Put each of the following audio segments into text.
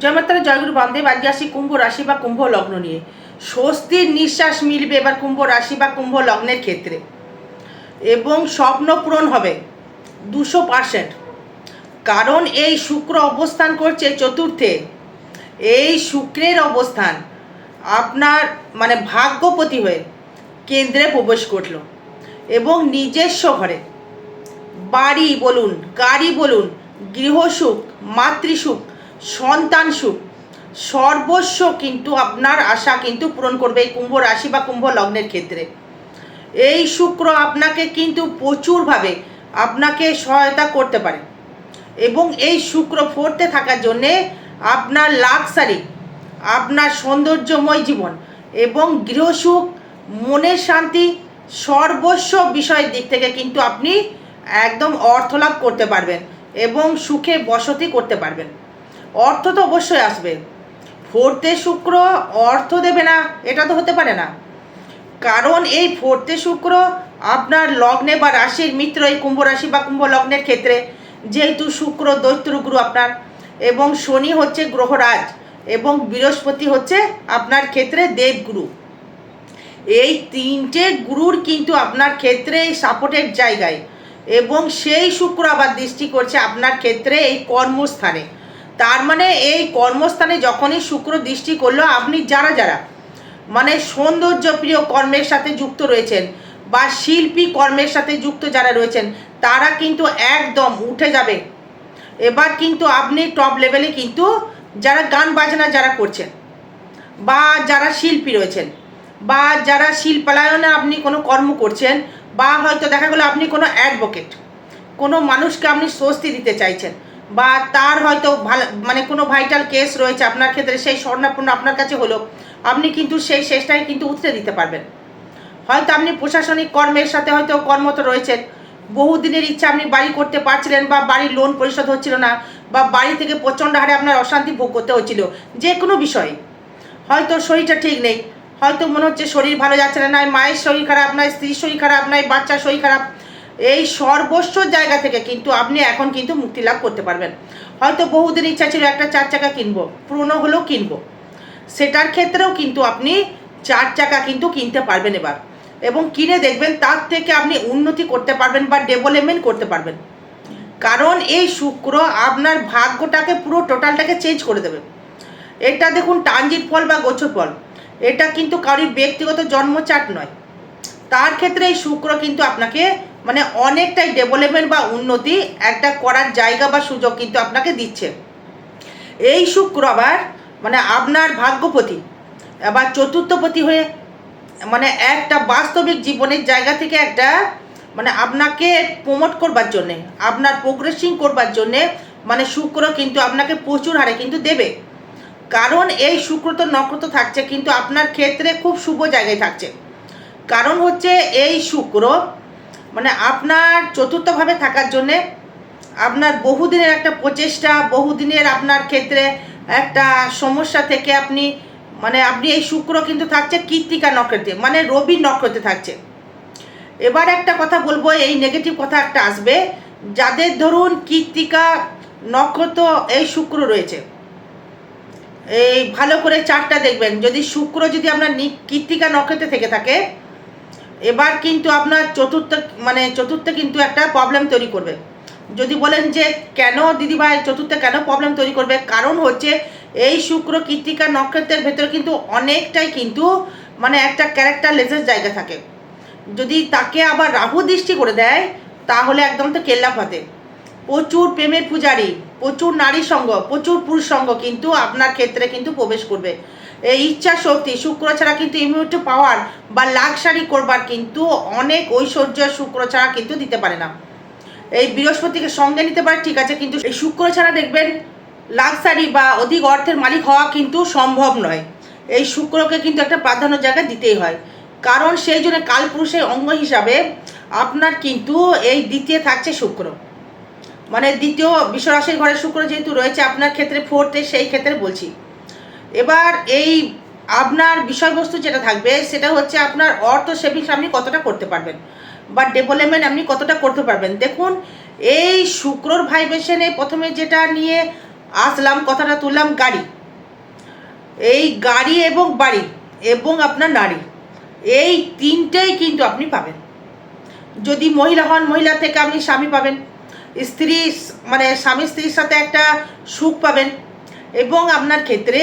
জয়মাতারা জয়গুরু বামদেব, আজকে আসি কুম্ভ রাশি বা কুম্ভ লগ্ন নিয়ে। স্বস্তির নিঃশ্বাস মিলবে এবার কুম্ভ রাশি বা কুম্ভ লগ্নের ক্ষেত্রে। এবং স্বপ্ন পূরণ হবে দুশো পার্সেন্ট। কারণ এই শুক্র অবস্থান করছে চতুর্থে। এই শুক্রের অবস্থান আপনার মানে ভাগ্যপতি হয়ে কেন্দ্রে প্রবেশ করল। এবং নিজস্ব ঘরে বাড়ি বলুন, গাড়ি বলুন গৃহসুখ মাতৃসুখ সন্তান সুখ। সর্বস্ব কিন্তু আপনার আশা কিন্তু পূরণ করবে এই কুম্ভ রাশি বা কুম্ভ লগ্নের ক্ষেত্রে। এই শুক্র আপনাকে কিন্তু প্রচুরভাবে আপনাকে সহায়তা করতে পারে। এবং এই শুক্র ফোর্থে থাকার জন্যে আপনার লাক্সারি, আপনার সৌন্দর্যময় জীবন এবং গৃহসুখ মনের শান্তি, সর্বস্ব বিষয়ের দিক থেকে কিন্তু আপনি একদম অর্থ লাভ করতে পারবেন এবং সুখে বসতি করতে পারবেন। অর্থ তো অবশ্যই আসবে। ফোর্থে শুক্র অর্থ দেবে না, এটা তো হতে পারে না। কারণ এই ফোর্থে শুক্র আপনার লগ্নে বা রাশির মিত্র, এই কুম্ভ রাশি বা কুম্ভ লগ্নের ক্ষেত্রে যেহেতু শুক্র দৈত্যগুরু আপনার, এবং শনি হচ্ছে গ্রহরাজ, এবং বৃহস্পতি হচ্ছে আপনার ক্ষেত্রে দেবগুরু। এই তিনটে গুরুর কিন্তু আপনার ক্ষেত্রে এই সাপোর্টের জায়গায়, এবং সেই শুক্র আবার দৃষ্টি করছে আপনার ক্ষেত্রে এই কর্মস্থানে। তার মানে এই কর্মস্থানে যখনই শুক্র দৃষ্টি করল, আপনি যারা যারা মানে সৌন্দর্যপ্রিয় কর্মের সাথে যুক্ত রয়েছেন বা শিল্পী কর্মের সাথে যুক্ত যারা রয়েছেন, তারা কিন্তু একদম উঠে যাবে। এবার কিন্তু আপনি টপ লেভেলে কিন্তু যারা গান বাজনা যারা করছেন বা যারা শিল্পী রয়েছেন বা যারা শিল্পালায়নে আপনি কোনো কর্ম করছেন বা হয়তো দেখা গেলো আপনি কোনো অ্যাডভোকেট কোনো মানুষকে আপনি স্বস্তি দিতে চাইছেন বা তার হয়তো ভালো মানে কোনো ভাইটাল কেস রয়েছে আপনার ক্ষেত্রে, সেই স্বর্ণাপন্ন আপনার কাছে হলো, আপনি কিন্তু সেই শেষটাই কিন্তু উতরে দিতে পারবেন। হয়তো আপনি প্রশাসনিক কর্মের সাথে হয়তো কর্মত রয়েছেন, বহুদিনের ইচ্ছা আপনি বাড়ি করতে পারছিলেন বা বাড়ির লোন পরিশোধ হচ্ছিল না, বা বাড়ি থেকে প্রচণ্ড হারে আপনার অশান্তি ভোগ করতে হচ্ছিল, যে কোনো বিষয়ে। হয়তো শরীরটা ঠিক নেই, হয়তো মনে হচ্ছে শরীর ভালো যাচ্ছে না নয় মায়ের শরীর খারাপ নয় স্ত্রীর শরীর খারাপ নয় বাচ্চার শরীর খারাপ এই সর্বস্ব জায়গা থেকে কিন্তু আপনি এখন কিন্তু মুক্তি লাভ করতে পারবেন। হয়তো বহুদিন ইচ্ছা ছিল একটা চার চাকা কিনবো, পুরনো হলেও কিনবো। সেটার ক্ষেত্রেও কিন্তু আপনি চার চাকা কিন্তু কিনতে পারবেন এবার। এবং কিনে দেখবেন তার থেকে আপনি উন্নতি করতে পারবেন বা ডেভেলপমেন্ট করতে পারবেন। কারণ এই শুক্র আপনার ভাগ্যটাকে পুরো টোটালটাকে চেঞ্জ করে দেবে। এটা দেখুন টানজিট ফল বা গোছর ফল। এটা কিন্তু কারোর ব্যক্তিগত জন্মচাট নয়। তার ক্ষেত্রে এই শুক্র কিন্তু আপনাকে মানে অনেকটাই ডেভেলপমেন্ট বা উন্নতি একটা করার জায়গা বা সুযোগ কিন্তু আপনাকে দিচ্ছে। এই শুক্রবার মানে আপনার ভাগ্যপতি আবার চতুর্থপতি হয়ে মানে একটা বাস্তবিক জীবনের জায়গা থেকে একটা মানে আপনাকে প্রমোট করবার জন্যে, আপনার প্রোগ্রেসিং করবার জন্যে মানে শুক্র কিন্তু আপনাকে প্রচুর হারে কিন্তু দেবে। কারণ এই শুক্র তো নক্ষত্র থাকছে, কিন্তু আপনার ক্ষেত্রে খুব শুভ জায়গায় থাকছে। কারণ হচ্ছে এই শুক্র মানে আপনার চতুর্থভাবে থাকার জন্যে আপনার বহুদিনের একটা প্রচেষ্টা, বহুদিনের আপনার ক্ষেত্রে একটা সমস্যা থেকে আপনি মানে আপনি এই শুক্র কিন্তু থাকছে কৃত্তিকা নক্ষত্রে মানে রবি নক্ষত্রে থাকছে। এবার একটা কথা বলব, এই নেগেটিভ কথা একটা আসবে, যাদের ধরুন কৃত্তিকা নক্ষত্র এই শুক্র রয়েছে, এই ভালো করে চারটা দেখবেন, যদি শুক্র যদি আপনার কৃত্তিকা নক্ষত্রে থেকে থাকে এবার কিন্তু আপনার চতুর্থ মানে চতুর্থে কিন্তু একটা প্রবলেম তৈরি করবে। যদি বলেন যে কেন দিদিভাই চতুর্থে কেন প্রবলেম তৈরি করবে? কারণ হচ্ছে এই শুক্র, কৃত্তিকা নক্ষত্রের ভেতরে কিন্তু অনেকটাই কিন্তু মানে একটা ক্যারেক্টার লেসের জায়গা থাকে। যদি তাকে আবার রাহু দৃষ্টি করে দেয়, তাহলে একদম তো কেল্লা ফাতে প্রচুর প্রেমের পূজারি, প্রচুর নারী সঙ্গ, প্রচুর পুরুষ সঙ্গ কিন্তু আপনার ক্ষেত্রে কিন্তু প্রবেশ করবে। ইচ্ছা শক্তি শুক্র ছাড়া কিন্তু ইমিউনিটি পাওয়ার বা লাক্সারি করবার কিন্তু অনেক ঐশ্বর্য শুক্র ছাড়া কিন্তু দিতে পারে না। এই বৃহস্পতিকে সঙ্গে নিতে পারে, ঠিক আছে, কিন্তু এই শুক্র ছাড়া দেখবেন লাক্সারি বা অধিক অর্থের মালিক হওয়া কিন্তু সম্ভব নয়। এই শুক্রকে কিন্তু একটা প্রাধান্য জায়গা দিতেই হয়। কারণ সেই জন্য কালপুরুষের অঙ্গ হিসাবে আপনার কিন্তু এই দ্বিতীয় থাকছে শুক্র। মানে দ্বিতীয় বিশ্বরাশির ঘরে শুক্র যেহেতু রয়েছে, আপনার ক্ষেত্রে ফোর্থে সেই ক্ষেত্রে বলছি। এবার এই আপনার বিষয়বস্তু যেটা থাকবে, সেটা হচ্ছে আপনার অর্থ সেভিংস আপনি কতটা করতে পারবেন বা ডেভেলপমেন্ট আপনি কতটা করতে পারবেন। দেখুন, এই শুক্রর ভাইব্রেশনে প্রথমে যেটা নিয়ে আসলাম, কথাটা তুললাম গাড়ি। এই গাড়ি এবং বাড়ি এবং আপনার নারী, এই তিনটেই কিন্তু আপনি পাবেন। যদি মহিলা হন, মহিলা থেকে আপনি স্বামী পাবেন, স্ত্রী মানে স্বামী স্ত্রীর সাথে একটা সুখ পাবেন এবং আপনার ক্ষেত্রে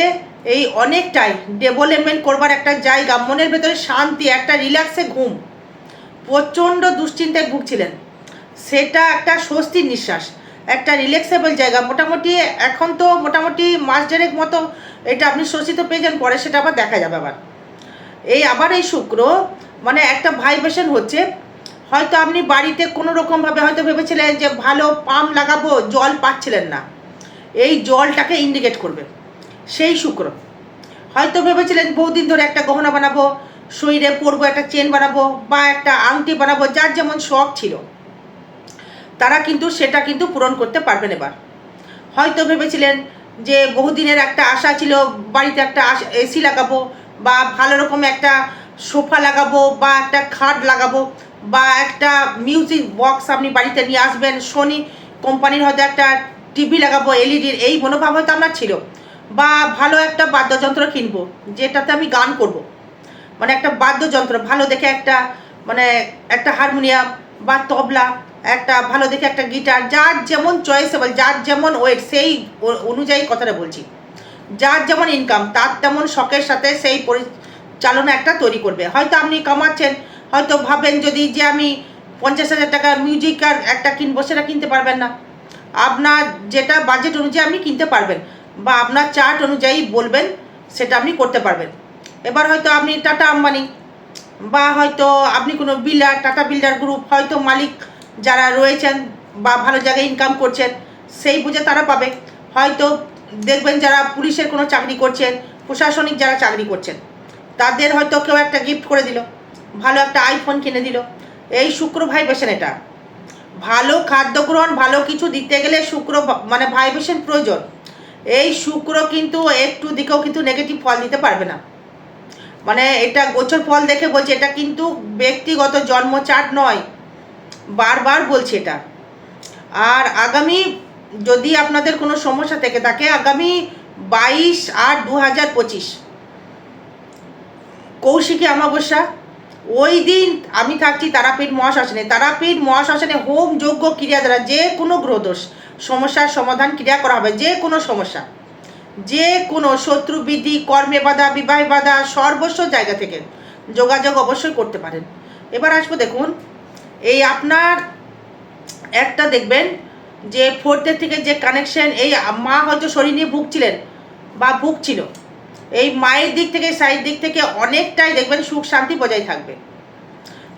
এই অনেকটাই ডেভেলপমেন্ট করবার একটা জায়গা, মনের ভেতরে শান্তি, একটা রিল্যাক্সে ঘুম। প্রচণ্ড দুশ্চিন্তায় ভুগছিলেন। সেটা একটা স্বস্তির নিঃশ্বাস, একটা রিল্যাক্সেবল জায়গা। মোটামুটি এখন তো মোটামুটি মাস দেড়েক মতো এটা আপনি শোষিত পেয়েছেন পরে সেটা আবার দেখা যাবে আবার। এই আবার এই শুক্র মানে একটা ভাইব্রেশন হচ্ছে। হয়তো আপনি বাড়িতে কোনো রকমভাবে হয়তো ভেবেছিলেন যে ভালো পাম্প লাগাবো, জল পাচ্ছিলেন না। এই জলটাকে ইন্ডিকেট করবে। সেই শুক্র। হয়তো ভেবেছিলেন বহুদিন ধরে একটা গহনা বানাবো, শরীরে পরবো, একটা চেন বানাবো বা একটা আংটি বানাবো, যার যেমন শখ ছিল। তারা কিন্তু সেটা কিন্তু পূরণ করতে পারবেন এবার। হয়তো ভেবেছিলেন যে বহুদিনের একটা আশা ছিল, বাড়িতে একটা এসি লাগাবো বা ভালো রকম একটা সোফা লাগাবো বা একটা খাট লাগাবো বা একটা মিউজিক বক্স আপনি বাড়িতে নিয়ে আসবেন, সোনি কোম্পানির হয়তো একটা টিভি লাগাবো, এলইডির, এই মনোভাব হয়তো আপনার ছিল। বা ভালো একটা বাদ্যযন্ত্র কিনবো, যেটাতে আমি গান করব। মানে একটা বাদ্যযন্ত্র, ভালো দেখে একটা মানে একটা হারমোনিয়াম বা তবলা, একটা ভালো দেখে একটা গিটার, যার যেমন চয়েসেবল, যার যেমন ওয়েট, সেই অনুযায়ী কথাটা বলছি। যার যেমন ইনকাম, তার তেমন শখের সাথে সেই পরিচালনা একটা তৈরি করবে। হয়তো আপনি কামাচ্ছেন, হয়তো ভাবেন যদি যে আমি পঞ্চাশ হাজার টাকা মিউজিক আর একটা কিনবো, সেটা কিনতে পারবেন না। আপনার যেটা বাজেট অনুযায়ী আপনি কিনতে পারবেন। বা আপনার চার্ট অনুযায়ী বলবেন, সেটা আপনি করতে পারবেন। এবার হয়তো আপনি টাটা আম্বানি, বা হয়তো আপনি কোনো বিল্ডার টাটা বিল্ডার গ্রুপ হয়তো মালিক যারা রয়েছেন বা ভালো জায়গায় ইনকাম করছেন, সেই বুঝে তারা পাবে। হয়তো দেখবেন যারা পুলিশের কোনো চাকরি করছেন, প্রশাসনিক যারা চাকরি করছেন, তাদের হয়তো কেউ একটা গিফট করে দিল, ভালো একটা আইফোন কিনে দিল। এই শুক্র ভাইব্রেশন এটা। ভালো খাদ্য গ্রহণ ভালো কিছু দিতে গেলে শুক্র মানে ভাইব্রেশন প্রয়োজন। এই শুক্র কিন্তু একটু দিকেও কিন্তু নেগেটিভ ফল দিতে পারবে না। মানে এটা গোচর ফল দেখে বলছে, এটা কিন্তু ব্যক্তিগত জন্ম চার্ট নয়। বারবার বলছি এটা। আর আগামী যদি আপনাদের কোনো সমস্যা থেকে থাকে, আগামী বাইশ আট দু হাজার পঁচিশ। কৌশিকী অমাবস্যা ওই দিন আমি থাকছি তারাপীঠ মহাশাসনে তারাপীঠ মহাশাসনে হোম যোগ্য ক্রিয়া দ্বারা যে কোনো গ্রহদোষ সমস্যার সমাধান ক্রিয়া করা হবে, যে কোনো সমস্যা। যে কোনো শত্রু কর্মে বাধা, বিবাহে বাধা, সর্বস্ব জায়গা থেকে যোগাযোগ অবশ্যই করতে পারেন। এবার আসব দেখুন, এই আপনার একটা দেখবেন যে ফোর্থের থেকে যে কানেকশন এই মা হয়তো শরীর নিয়ে ভুগছিলেন বা ভুগছিল। এই মায়ের দিক থেকে সাইড দিক থেকে অনেকটাই দেখবেন সুখ শান্তি বজায় থাকবে।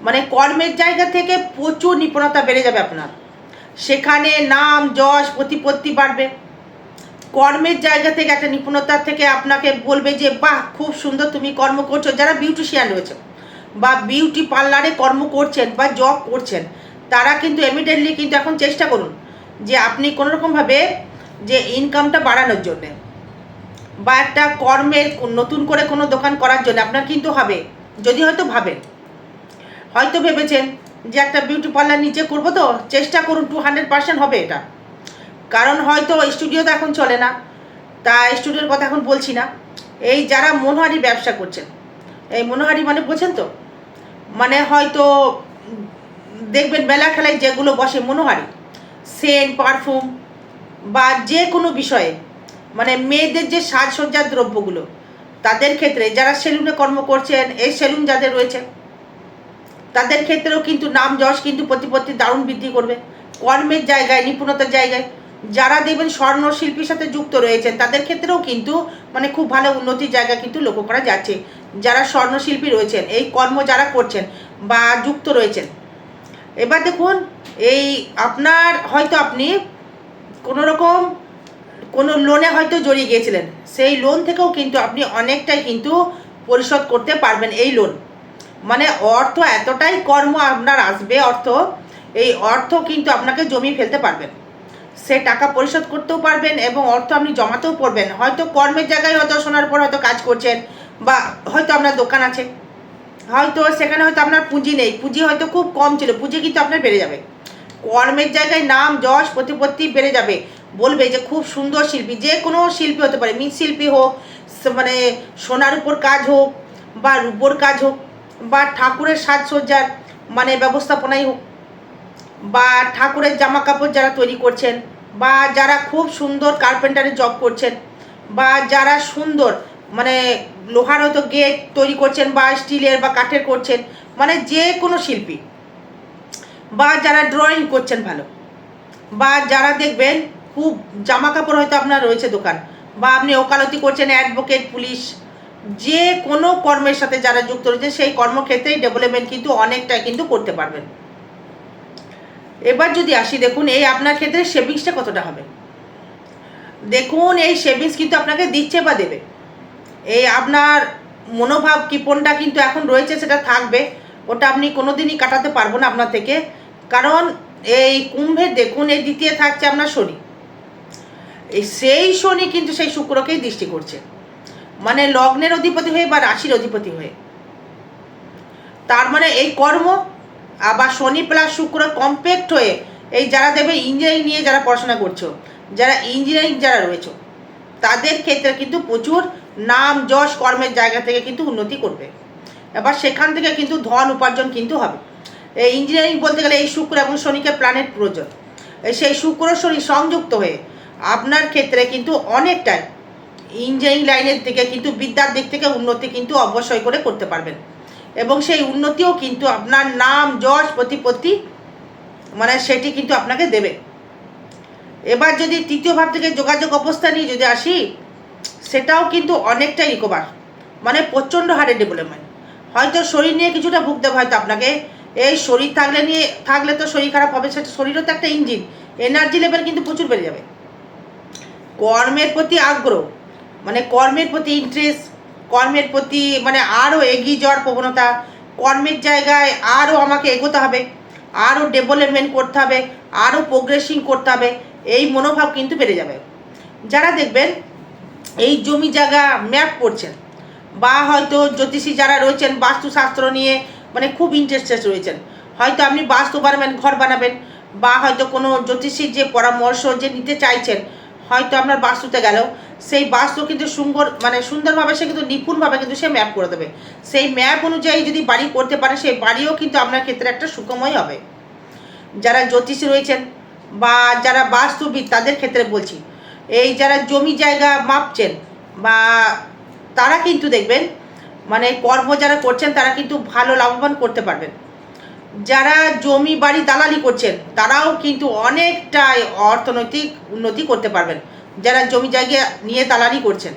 মানে কর্মের জায়গা থেকে প্রচুর নিপুণতা বেড়ে যাবে আপনার। সেখানে নাম, যশ, প্রতিপত্তি বাড়বে। কর্মের জায়গা থেকে, একটা নিপুণতার থেকে আপনাকে বলবে যে, বাহ, খুব সুন্দর তুমি কর্ম করছ। যারা বিউটিশিয়ান রয়েছে বা বিউটি পার্লারে কর্ম করছেন বা জব করছেন, তারা কিন্তু ইমিডিয়েটলি কিন্তু এখন চেষ্টা করুন যে, আপনি কোনোরকমভাবে যে ইনকামটা বাড়ানোর জন্যে। বা একটা কর্মের নতুন করে কোনো দোকান করার জন্য আপনার কিন্তু হবে, যদি হয়তো ভাবেন। হয়তো ভেবেছেন যে একটা বিউটি পার্লার নিচে করব তো, চেষ্টা করুন টু হান্ড্রেড পার্সেন্ট হবে এটা। কারণ হয়তো স্টুডিও তো এখন চলে না, তা স্টুডিওর কথা এখন বলছি না। এই যারা মনোহারি ব্যবসা করছেন, এই মনোহারি মানে বোঝেন তো? মানে হয়তো দেখবেন মেলা খেলায় যেগুলো বসে মনোহারি সেন্ট পারফিউম বা যে কোনো বিষয়ে মানে মেয়েদের যে সাজসজ্জার দ্রব্যগুলো, তাদের ক্ষেত্রে যারা সেলুনে কর্ম করছেন, এই সেলুন যাদের রয়েছে, তাদের ক্ষেত্রেও কিন্তু নাম যশ কিন্তু প্রতিপত্তি দারুণ বৃদ্ধি করবে। কর্মের জায়গায়, নিপুণতার জায়গায় যারা দেখবেন স্বর্ণ শিল্পীর সাথে যুক্ত রয়েছেন, তাদের ক্ষেত্রেও কিন্তু মানে খুব ভালো উন্নতির জায়গা কিন্তু লক্ষ্য করা যাচ্ছে। যারা স্বর্ণশিল্পী রয়েছেন, এই কর্ম যারা করছেন বা যুক্ত রয়েছেন, এবার দেখুন, এই আপনার, হয়তো আপনি কোনো রকম কোনো লোনে হয়তো জড়িয়ে গিয়েছিলেন। সেই লোন থেকেও কিন্তু আপনি অনেকটাই কিন্তু পরিশোধ করতে পারবেন এই লোন মানে অর্থ এতটাই কর্ম আপনার আসবে, অর্থ, এই অর্থ কিন্তু আপনাকে জমিয়ে ফেলতে পারবেন। সে টাকা পরিশোধ করতেও পারবেন এবং অর্থ আপনি জমাতেও পারবেন হয়তো কর্মের জায়গায় হয়তো শোনার পর হয়তো কাজ করছেন বা হয়তো আপনার দোকান আছে। হয়তো সেখানে হয়তো আপনার পুঁজি নেই। পুঁজি হয়তো খুব কম ছিল। পুঁজি কিন্তু আপনার বেড়ে যাবে। কর্মের জায়গায় নাম, যশ, প্রতিপত্তি বেড়ে যাবে। বলবে যে খুব সুন্দর শিল্পী, যে কোনো শিল্পী হতে পারে মৃৎশিল্পী হোক মানে সোনার উপর কাজ হোক, বা রূপোর কাজ হোক, বা ঠাকুরের সাজসজ্জার মানে ব্যবস্থাপনাই হোক, বা ঠাকুরের জামা কাপড় যারা তৈরি করছেন, বা যারা খুব সুন্দর কার্পেন্টারের জব করছেন, বা যারা সুন্দর মানে লোহার হয়তো গেট তৈরি করছেন, বা স্টিলের বা কাঠের করছেন মানে যে কোনো শিল্পী, বা যারা ড্রয়িং করছেন ভালো, বা যারা দেখবেন খুব জামা কাপড় হয়তো আপনার রয়েছে দোকান, বা আপনি ওকালতি করছেন অ্যাডভোকেট পুলিশ, যে কোনো কর্মের সাথে যারা যুক্ত রয়েছে, সেই কর্মক্ষেত্রেই ডেভেলপমেন্ট কিন্তু অনেকটা কিন্তু করতে পারবেন। এবার যদি আসি, দেখুন, এই আপনার ক্ষেত্রে সেভিংসটা কতটা হবে? দেখুন, এই সেভিংস কিন্তু আপনাকে দিচ্ছে বা দেবে। এই আপনার মনোভাব কিপনটা কিন্তু এখন রয়েছে, সেটা থাকবে। ওটা আপনি কোনো দিনই কাটাতে পারব না আপনার থেকে। কারণ এই কুম্ভের, দেখুন, এই দ্বিতীয় থাকছে আপনার শনি। এই সেই শনি কিন্তু সেই শুক্রকেই দৃষ্টি করছে। মানে লগ্নের অধিপতি হয়ে বা রাশির অধিপতি হয়ে। তার মানে এই কর্ম আবার শনি প্লাস শুক্র কম্প্যাক্ট হয়ে এই যারা দেবে ইঞ্জিনিয়ারিং নিয়ে যারা পড়াশোনা করছ, যারা ইঞ্জিনিয়ারিং যারা রয়েছে, তাদের ক্ষেত্রে কিন্তু প্রচুর নাম, যশ, কর্মের জায়গা থেকে কিন্তু উন্নতি করবে। এবার সেখান থেকে কিন্তু ধন উপার্জন কিন্তু হবে। এই ইঞ্জিনিয়ারিং বলতে গেলে এই শুক্র এবং শনিকে প্ল্যানেট প্রয়োজন। সেই শুক্র, শনি সংযুক্ত হয়ে আপনার ক্ষেত্রে কিন্তু অনেকটাই ইঞ্জিনিয়ারিং লাইনের থেকে কিন্তু বিদ্যার দিক থেকে উন্নতি কিন্তু অবশ্যই করে করতে পারবেন। এবং সেই উন্নতিও কিন্তু আপনার নাম, যশ, প্রতিপত্তি মানে সেটি কিন্তু আপনাকে দেবে। এবার যদি তৃতীয় ভাব থেকে যোগাযোগ অবস্থা নিয়ে যদি আসি, সেটাও কিন্তু অনেকটাই রিকভার মানে প্রচণ্ড হারে ডেভেলপমেন্ট হয়তো শরীর নিয়ে কিছুটা ভুগতে হয়তো আপনাকে। এই শরীর থাকলে নিয়ে, থাকলে তো শরীর খারাপ হবে, সেটা শরীরও তো একটা ইঞ্জিন এনার্জি লেভেল কিন্তু প্রচুর বেড়ে যাবে। কর্মের প্রতি আগ্রহ মানে কর্মের প্রতি ইন্টারেস্ট কর্মের প্রতি মানে আরও এগিয়ে যাওয়ার প্রবণতা, কর্মের জায়গায় আরও আমাকে এগোতে হবে আরও ডেভেলপমেন্ট করতে হবে আরও প্রোগ্রেসিং করতে হবে, এই মনোভাব কিন্তু বেড়ে যাবে। যারা দেখবেন এই জমি জায়গা ম্যাপ করছেন, বা হয়তো জ্যোতিষী যারা রয়েছেন, বাস্তুশাস্ত্র নিয়ে মানে খুব ইন্টারেস্টেড রয়েছেন, হয়তো আপনি বাস্তু বানাবেন ঘর বানাবেন, বা হয়তো কোনো জ্যোতিষীর যে পরামর্শ যে নিতে চাইছেন হয়তো আপনার বাস্তুতে গেলেও সেই বাস্তু কিন্তু সুন্দর মানে সুন্দরভাবে সে কিন্তু নিপুণভাবে কিন্তু সে ম্যাপ করে দেবে। সেই ম্যাপ অনুযায়ী যদি বাড়ি করতে পারে, সেই বাড়িও কিন্তু আপনার ক্ষেত্রে একটা সুখময় হবে। যারা জ্যোতিষী রয়েছেন বা যারা বাস্তুবিদ, তাদের ক্ষেত্রে বলছি, এই যারা জমি জায়গা মাপছেন বা তারা কিন্তু দেখবেন মানে কর্ম যারা করছেন, তারা কিন্তু ভালো, লাভবান করতে পারবেন। যারা জমি, বাড়ি দালালি করছেন, তারাও কিন্তু অনেকটাই অর্থনৈতিক উন্নতি করতে পারবেন। যারা জমি জায়গা নিয়ে দালালি করছেন।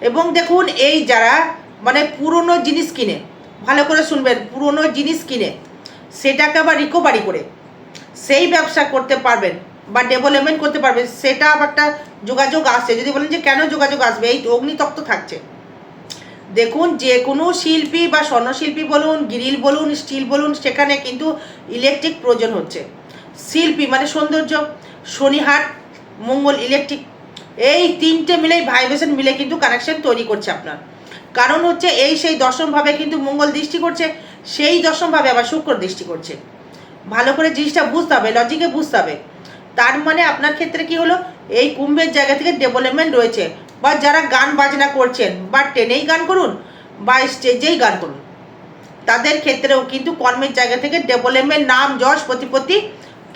এবং দেখুন, এই যারা মানে পুরনো জিনিস কিনে, ভালো করে শুনবেন, পুরনো জিনিস কিনে, সেটাকে আবার রিকভারি করে, সেই ব্যবসা করতে পারবেন বা ডেভেলপমেন্ট করতে পারবেন, সেটা আবার একটা যোগাযোগ আসছে। যদি বলেন যে, কেন যোগাযোগ আসবে? এই অগ্নিতত্ত্ব থাকছে। দেখুন, যে কোনো শিল্পী বা স্বর্ণশিল্পী বলুন, গ্রিল বলুন, স্টিল বলুন, সেখানে কিন্তু ইলেকট্রিক প্রয়োজন হচ্ছে। শিল্পী মানে সৌন্দর্য। শনিহাট মঙ্গল ইলেকট্রিক, এই তিনটে মিলেই ভাইব্রেশন মিলে কিন্তু কানেকশন তৈরি করছে আপনার। কারণ হচ্ছে এই সেই দশমভাবে কিন্তু মঙ্গল দৃষ্টি করছে, সেই দশমভাবে আবার শুক্র দৃষ্টি করছে। ভালো করে জিনিসটা বুঝতে হবে লজিকে বুঝতে হবে। তার মানে আপনার ক্ষেত্রে কি হলো? এই কুম্ভের জায়গা থেকে ডেভেলপমেন্ট রয়েছে। বা যারা গান বাজনা করছেন বা ট্রেনেই গান করুন বা স্টেজেই গান করুন, তাদের ক্ষেত্রেও কিন্তু কর্মের জায়গা থেকে ডেভেলপমেন্ট নাম, যশ, প্রতিপত্তি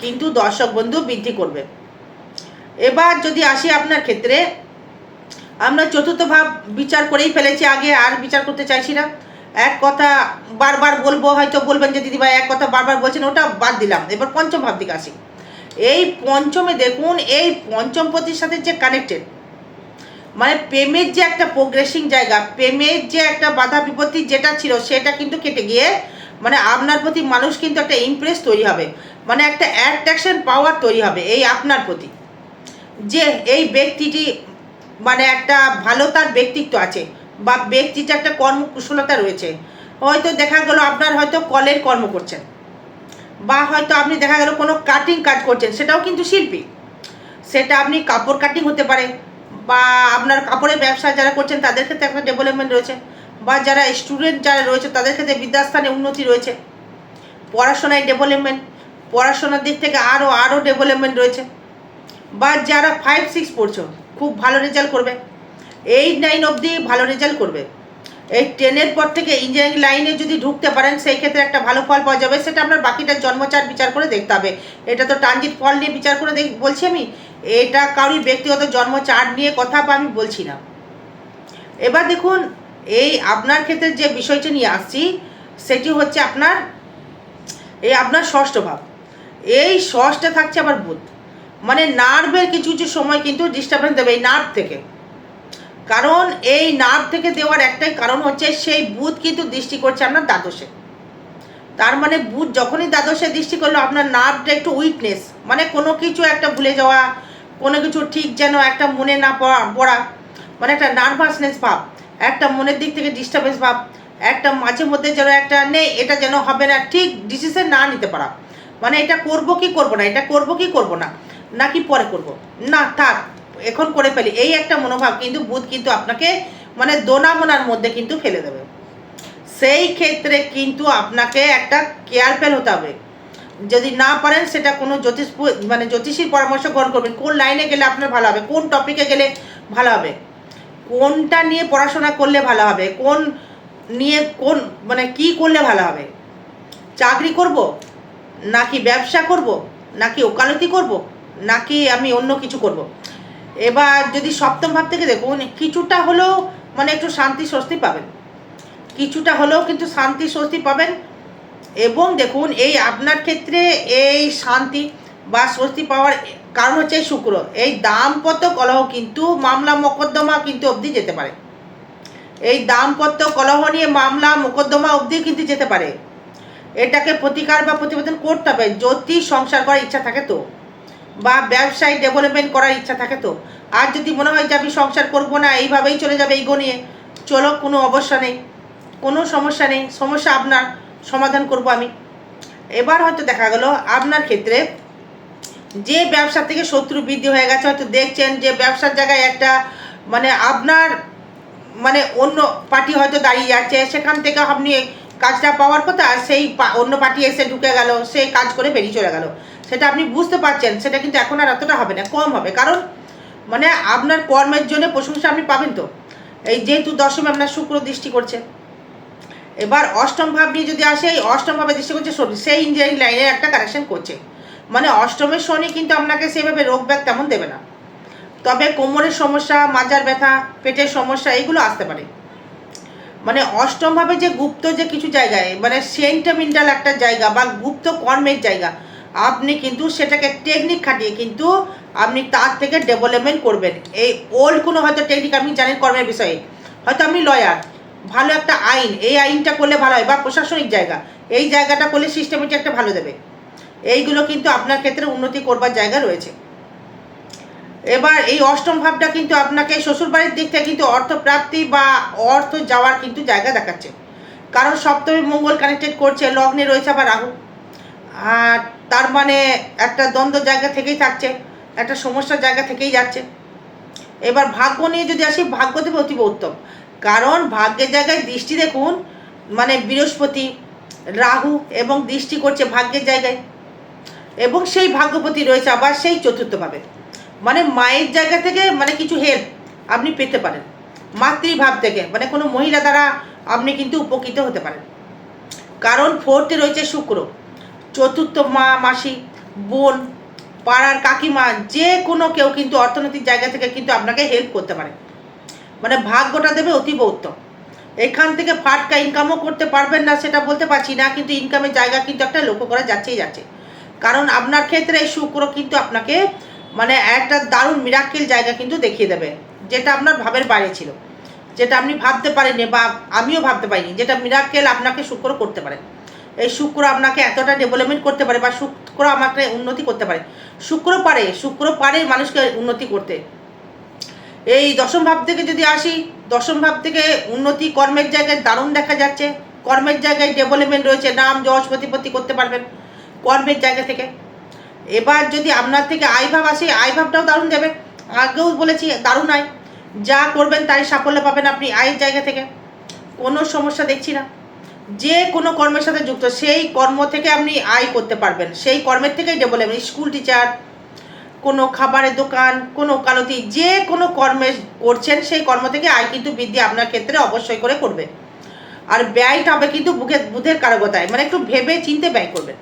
কিন্তু দর্শক বন্ধু বৃদ্ধি করবে। এবার যদি আসি আপনার ক্ষেত্রে, আমরা চতুর্থ ভাব বিচার করেই ফেলেছি আগে, আর বিচার করতে চাইছি না। এক কথা বারবার বলব, হয়তো বলবেন যে দিদিভাই, এক কথা বারবার বলছেন, ওটা বাদ দিলাম। এবার পঞ্চম ভাব দিকে আসি। এই পঞ্চমে দেখুন, এই পঞ্চম পতির সাথে যে কানেক্টেড মানে প্রেমের যে একটা প্রোগ্রেসিং জায়গা, প্রেমের যে একটা বাধা বিপত্তি যেটা ছিল, সেটা কিন্তু কেটে গিয়ে মানে আপনার প্রতি মানুষ কিন্তু একটা ইমপ্রেস তৈরি হবে। মানে একটা অ্যাট্রাকশন পাওয়ার তৈরি হবে এই আপনার প্রতি। যে এই ব্যক্তিটি মানে একটা ভালো তার ব্যক্তিত্ব আছে বা ব্যক্তিটা একটা কর্মকুশলতা রয়েছে, হয়তো দেখা গেল আপনার হয়তো কলের কর্ম করছেন বা হয়তো আপনি দেখা গেল কোনো কাটিং কাজ করছেন, সেটাও কিন্তু শিল্পী। সেটা আপনি কাপড় কাটিং হতে পারে বা আপনার কাপড়ের ব্যবসা যারা করছেন, তাদের ক্ষেত্রে একটা ডেভেলপমেন্ট রয়েছে। বা যারা স্টুডেন্ট যারা রয়েছে, তাদের ক্ষেত্রে বিদ্যাস্থানে উন্নতি রয়েছে। পড়াশোনায় ডেভেলপমেন্ট পড়াশোনার দিক থেকে আরও আরও ডেভেলপমেন্ট রয়েছে। বা যারা ফাইভ সিক্স পড়ছো, খুব ভালো রেজাল্ট করবে। এইট নাইন অবধি ভালো রেজাল্ট করবে। এই টেনের পর থেকে ইঞ্জিনিয়ারিং লাইনে যদি ঢুকতে পারেন, সেই ক্ষেত্রে একটা ভালো ফল পাওয়া যাবে। সেটা আপনার বাকিটা জন্মচার বিচার করে দেখতে হবে। এটা তো ট্রানজিট ফল নিয়ে বিচার করে দেখ, বলছি আমি। এটা কারোর ব্যক্তিগত জন্মচার নিয়ে কথা বা আমি বলছি না। এবার দেখুন, এই আপনার ক্ষেত্রে যে বিষয়টা নিয়ে আসছি, সেটি হচ্ছে আপনার, এই আপনার ষষ্ঠ ভাব। এই ষষ্ঠে থাকছে আবার বুধ। মানে নার্ভের কিছু কিছু সময় কিন্তু ডিস্টারবেন্স দেবে এই নার্ভ থেকে। কারণ এই নার্ভ থেকে দেওয়ার একটাই কারণ হচ্ছে সেই বুধ কিন্তু দৃষ্টি করছে আপনার দ্বাদশে। তার মানে বুধ যখনই দ্বাদশে দৃষ্টি করল, আপনার নার্ভটা একটু উইকনেস মানে কোনো কিছু একটা ভুলে যাওয়া কোনো কিছু ঠিক যেন একটা মনে না পড়া মানে একটা নার্ভাসনেস ভাব, একটা মনের দিক থেকে ডিস্টারবেন্স ভাব, একটা মাঝে মধ্যে যেন একটা নেই এটা যেন হবে না, ঠিক ডিসিশন না নিতে পারা। মানে এটা করব কি করব না, এটা করব কি করব না নাকি পরে করব? না, থাক, এখন করে ফেলি। এই একটা মনোভাব কিন্তু বুধ কিন্তু আপনাকে মানে দোনামোনার মধ্যে কিন্তু ফেলে দেবে। সেই ক্ষেত্রে কিন্তু আপনাকে একটা কেয়ারফেল হতে হবে। যদি না পারেন, সেটা কোনো জ্যোতিষ মানে জ্যোতিষীর পরামর্শ গ্রহণ করবেন। কোন লাইনে গেলে আপনার ভালো হবে, কোন টপিকে গেলে ভালো হবে? কোনটা নিয়ে পড়াশোনা করলে ভালো হবে? কোন নিয়ে, কোন মানে কি করলে ভালো হবে? চাকরি করব? নাকি ব্যবসা করব? নাকি ওকালতি করব? নাকি আমি অন্য কিছু করব? এবার যদি সপ্তম ভাব থেকে দেখুন, কিছুটা হলেও মানে একটু শান্তি স্বস্তি পাবেন। কিছুটা হলেও কিন্তু শান্তি স্বস্তি পাবেন। এবং দেখুন, এই আপনার ক্ষেত্রে এই শান্তি বা স্বস্তি পাওয়ার কারণ হচ্ছে শুক্র। এই দাম্পত্য কলহ কিন্তু মামলা মোকদ্দমা কিন্তু অবধি যেতে পারে। এই দাম্পত্য কলহ নিয়ে মামলা মোকদ্দমা অবধি কিন্তু যেতে পারে। এটাকে প্রতিকার বা প্রতিবেদন করতে হবে যদি সংসার করার ইচ্ছা থাকে তো, বা ব্যবসায় ডেভেলপমেন্ট করার ইচ্ছা থাকে তো। আর যদি মনে হয় যে আমি সংসার করব না, এইভাবেই চলে যাবে এইগো নিয়ে, চলো, কোনো অবস্থা নেই, কোনো সমস্যা নেই, সমস্যা আপনার। সমাধান করব আমি। এবার হয়তো দেখা গেল আপনার ক্ষেত্রে যে ব্যবসা থেকে শত্রু বৃদ্ধি হয়ে গেছে, হয়তো দেখছেন যে ব্যবসার জায়গায় একটা মানে আপনার মানে অন্য পার্টি হয়তো দাঁড়িয়ে যাচ্ছে, সেখান থেকে আপনি কাজটা পাওয়ার কথা সেই অন্য পার্টি এসে ঢুকে গেল সেই কাজ করে বেরিয়ে চলে গেল। সেটা আপনি বুঝতে পারছেন, সেটা কিন্তু এখন আর অতটা হবে না, কম হবে। কারণ মানে আপনার কর্মের জন্য প্রশংসা আপনি পাবেন তো। এই যেহেতু দশমে আপনার শুক্র দৃষ্টি করছে এবার অষ্টম ভাব নিয়ে যদি আসে, এই অষ্টম ভাবে দৃষ্টি করছে সেই ইঞ্জিনিয়ারিং লাইনে একটা কানেকশন করছে। মানে অষ্টমের শনি কিন্তু আপনাকে সেভাবে রোগ ব্যাগ তেমন দেবে না। তবে কোমরের সমস্যা, মাজার ব্যথা, পেটের সমস্যা, এইগুলো আসতে পারে। মানে অষ্টমভাবে যে গুপ্ত যে কিছু জায়গায় মানে সেন্টিমেন্টাল একটা জায়গা বা গুপ্ত কর্মের জায়গা, আপনি কিন্তু সেটাকে টেকনিক খাটিয়ে কিন্তু আপনি তার থেকে ডেভেলপমেন্ট করবেন। এই ওল্ড কোনো হয়তো টেকনিক আপনি জানেন কর্মের বিষয়ে। হয়তো আপনি লয়ার ভালো একটা আইন, এই আইনটা করলে ভালো হয়, বা প্রশাসনিক জায়গা, এই জায়গাটা করলে সিস্টেমেটিক একটা ভালো দেবে। এইগুলো কিন্তু আপনার ক্ষেত্রে উন্নতি করবার জায়গা রয়েছে। এবার এই অষ্টম ভাবটা কিন্তু আপনাকে শ্বশুরবাড়ির দিক থেকে কিন্তু অর্থ প্রাপ্তি বা অর্থ যাওয়ার কিন্তু জায়গা দেখাচ্ছে। কারণ সপ্তমী মঙ্গল কানেক্টেড করছে, লগ্নে রয়েছে আবার রাহু। আর তার মানে একটা দ্বন্দ্ব জায়গা থেকেই থাকছে, একটা সমস্যার জায়গা থেকেই যাচ্ছে। এবার ভাগ্য নিয়ে যদি আসি ভাগ্য দেবে অতীব উত্তম। কারণ ভাগ্যের জায়গায় দৃষ্টি দেখুন মানে বৃহস্পতি, রাহু এবং দৃষ্টি করছে ভাগ্যের জায়গায়। এবং সেই ভাগ্যপতি রয়েছে আবার সেই চতুর্থভাবে মানে মায়ের জায়গা থেকে মানে কিছু হেল্প আপনি পেতে পারেন। মাতৃভাব থেকে মানে কোনো মহিলা দ্বারা আপনি কিন্তু উপকৃত হতে পারেন। কারণ ফোর্থে রয়েছে শুক্র, চতুর্থ মা, মাসি, বোন, পাড়ার কাকিমা, যে কোনো কেউ কিন্তু অর্থনৈতিক জায়গা থেকে কিন্তু আপনাকে হেল্প করতে পারে। মানে ভাগ্যটা দেবে অতীব উত্তম। এখান থেকে ফাটকা ইনকামও করতে পারবেন না সেটা বলতে পারছি না, কিন্তু ইনকামের জায়গা কিন্তু একটা লক্ষ্য করা যাচ্ছেই যাচ্ছে। কারণ আপনার ক্ষেত্রে এই শুক্র কিন্তু আপনাকে মানে একটা দারুণ মিরাক্কেল জায়গা কিন্তু দেখিয়ে দেবে, যেটা আপনার ভাবের বাইরে ছিল। যেটা আপনি ভাবতে পারেননি বা আমিও ভাবতে পারিনি, যেটা মিরাক্কেল আপনাকে শুক্র করতে পারে। এই শুক্র আপনাকে এতটা ডেভেলপমেন্ট করতে পারে বা শুক্র আমাকে উন্নতি করতে পারে। শুক্র পারে শুক্র পারে মানুষকে উন্নতি করতে। এই দশম ভাব থেকে যদি আসি, দশম ভাব থেকে উন্নতি কর্মের জায়গায় দারুণ দেখা যাচ্ছে। কর্মের জায়গায় ডেভেলপমেন্ট রয়েছে, নাম যশ প্রতিপত্তি করতে পারবেন কর্মের জায়গা থেকে। এবার যদি আপনার থেকে আয় ভাব আসে, আয় ভাবটাও দারুণ দেবে। আগেও বলেছি, দারুণ আয়। যা করবেন তাই সাফল্য পাবেন আপনি আয়ের জায়গা থেকে। কোনো সমস্যা দেখছি না। যে কোনো কর্মের সাথে যুক্ত, সেই কর্ম থেকে আপনি আয় করতে পারবেন। সেই কর্মের থেকেই ডেভেলপমেন্ট স্কুল টিচার কোনো খাবারের দোকান, কোনো ওকালতি যে কোনো কর্মে করছেন, সেই কর্ম থেকে আয় কিন্তু বৃদ্ধি আপনার ক্ষেত্রে অবশ্যই করে করবে। আর ব্যয়টা হবে কিন্তু বুকের, বুধের কারকতায় মানে একটু ভেবে চিনতে ব্যয় করবেন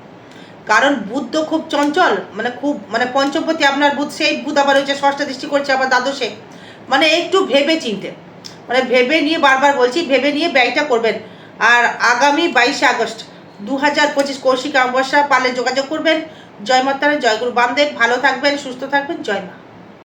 কারণ বুধ তো খুব চঞ্চল মানে খুব মানে পঞ্চমপতি আপনার বুধ, সেই বুধ আবার হচ্ছে ষষ্ঠ দৃষ্টি করছে, আবার দ্বাদশে। মানে একটু ভেবে চিনতে মানে ভেবে নিয়ে বারবার বলছি, ভেবে নিয়ে ব্যয়টা করবেন। আর আগামী বাইশে আগস্ট দু হাজার পঁচিশ কৌশিক অমাবস্যা পালে যোগাযোগ করবেন। জয় মাতারা জয় গুরু। বামদেব ভালো থাকবেন সুস্থ থাকবেন। জয় মা।